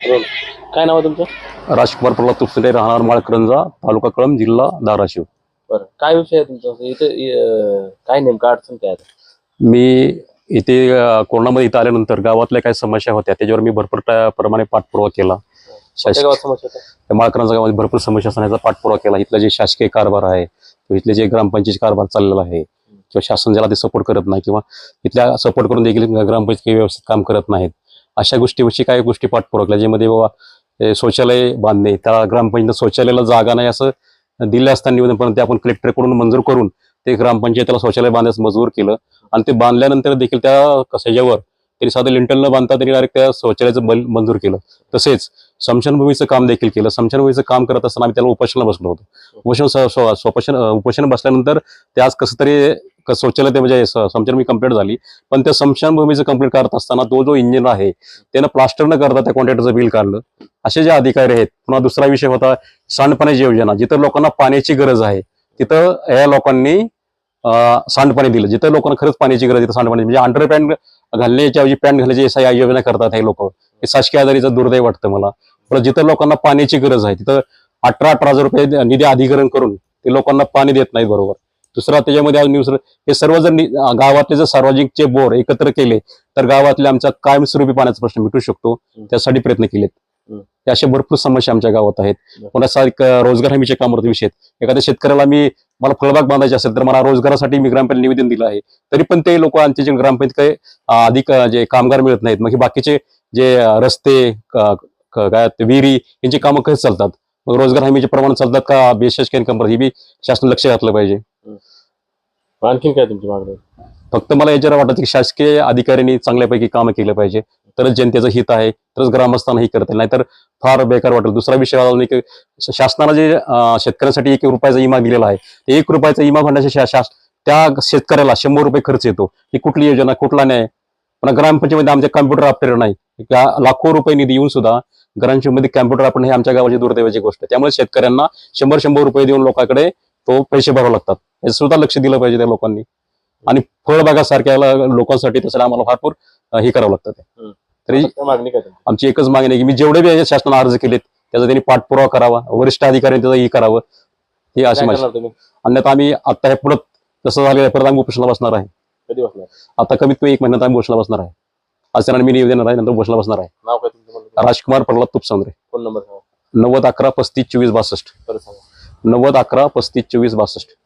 Role काय नाव आहे तुमचं? राजकुमार प्रल्हाद तुपसुले राहणार माळकरंजा तालुका कळंब जिल्हा धाराशिव. बरं. काय विषय आहे तुमचा? इथं अं, काय नेमकं अडचण काय आहे? मी इथे अ, कोरोनामध्ये इथं आल्यानंतर गावातल्या काही समस्या होत्या त्याच्यावर मी भरपूर त्या- प्रमाणे पाठपुरावा केला. कोणत्या शासकीय गावात समस्या होत्या? त्या माळकरंजा गावामध्ये भरपूर समस्या असण्याचा पाठपुरावा केला. इथलं जे शासकीय कारभार आहे किंवा इथले जे ग्रामपंचायत कारभार चाललेला आहे किंवा शासन ज्याला ते सपोर्ट करत नाही किंवा इथल्या सपोर्ट करून देखील ग्रामपंचायत काही व्यवस्थित काम करत नाहीत अशा गोष्टीविषयी काही गोष्टी पाठपुरावा ज्यामध्ये बाबा शौचालय बांधणे त्या ग्रामपंचायत शौचालयाला जागा नाही असं दिलं असताना निवेदन पण ते आपण कलेक्टरकडून मंजूर करून ते ग्रामपंचायतीला शौचालय बांधण्यास मजबूर केलं. आणि ते बांधल्यानंतर देखील त्या कशाच्यावर त्यांनी साधं लिंटल न बांधता त्यांनी डायरेक्ट त्या शौचालयाचं बल मंजूर केलं. तसेच समशनभूमीचं काम देखील केलं. समशनभूमीचं काम करत असताना आम्ही त्याला उपोषणाला बसलो होतो. उपोषण स- स्वपोषण उपोषण बसल्यानंतर ते आज कसं तरी शौचालय ते म्हणजे मी कंप्लीट झाली पण त्या समशनभूमीचं कंप्लीट करत असताना तो जो इंजिन आहे त्यानं प्लास्टर न करता त्या कॉन्ट्रॅक्टरचं बिल काढलं. असे जे अधिकारी आहेत पुन्हा दुसरा विषय होता सांडपाण्याची योजना जिथं लोकांना पाण्याची गरज आहे तिथं या लोकांनी सांडपाणी दिलं. जिथं लोकांना खरंच पाण्याची गरज आहे तिथं सांडपाणी म्हणजे अंडर पॅन्ट घालण्याच्या ऐवजी पॅन्ट घालण्याची या योजना करतात हे लोक. हे शासकीय आधारीचं दुर्दैव वाटतं मला. पण जिथं लोकांना पाण्याची गरज आहे तिथं अठरा अठरा हजार रुपये निधी अधिकरण करून ते लोकांना पाणी देत नाहीत बरोबर. दुसरा त्याच्यामध्ये अजून दुसरं हे सर्व जर गावातले जर सार्वजनिकचे बोर एकत्र केले तर गावातले आमचा कायमस्वरूपी पाण्याचा प्रश्न मिटू शकतो. त्यासाठी प्रयत्न केलेत. अशा भरपूर समस्या आमच्या गावात आहेत. पुन्हा रोजगार हमीच्या कामावरती विषय. एखाद्या शेतकऱ्याला मी मला फळबाग बांधायची असेल तर मला रोजगारासाठी मी ग्रामपंचायत निवेदन दिलं आहे. तरी पण ते लोक आमचे जे ग्रामपंचायत काही अधिक जे कामगार मिळत नाहीत. मग हे बाकीचे जे रस्ते काय विहिरी यांची कामं कशी चालतात? मग रोजगार हमीचे प्रमाण चालतात का? बेशासकीय इन्कम ही बी शासन लक्ष घातलं पाहिजे. आणखीन काय तुमची मागणी? फक्त मला याच्यावर वाटतं की शासकीय अधिकाऱ्यांनी चांगल्यापैकी काम केलं पाहिजे. तरच जनतेचं हित आहे तरच ग्रामस्थांना हे करता येईल. नाहीतर फार बेकार वाटेल. दुसरा विषय अजून एक जे शेतकऱ्यांसाठी एक रुपयाचा इमा दिलेला आहे ते एक रुपयाचा इमा भरण्याच्या शा- शास त्या शेतकऱ्याला शंभर रुपये खर्च येतो. ही कुठली योजना कुठला न्याय? पण ग्रामपंचायतीमध्ये आमच्या कम्प्युटर ऑपरेटर नाही. लाखो रुपये निधी येऊन सुद्धा ग्रामपंचायतीमध्ये कम्प्युटर आपण हे आमच्या गावाची दुर्दैवाची गोष्ट आहे. त्यामुळे शेतकऱ्यांना शंभर शंभर रुपये देऊन लोकांकडे तो पैसे भरावे लागतात. हे सुद्धा लक्ष दिलं पाहिजे त्या लोकांनी. आणि फळबागासारख्या लोकांसाठी त्यासाठी आम्हाला भरपूर हे करावं लागतं ते. तरी मागणी? आमची एकच मागणी आहे की मी जेवढे बी शासनाला अर्ज केलेत त्याचा त्यांनी पाठपुरावा करावा वरिष्ठ अधिकाऱ्यांनी त्याचा हे करावं. ही अशी माझी अन्यथा आम्ही आता हे पुढं जसं झालेलं आहे परत आम्ही उपोषणाला बसणार आहे. कधी बसणार? आता कमीत कमी एक महिन्यात आम्ही उपोषणाला बसणार आहे. त्यांना मी निवेदन देणार आहे नंतर उपोषणाला बसणार आहे. राजकुमार प्रल्हाद तुपसंद्रे. फोन नंबर नव्वद अकरा पस्तीस चोवीस बासष्ट. परत नव्वद अकरा पस्तीस चोवीस बासष्ट.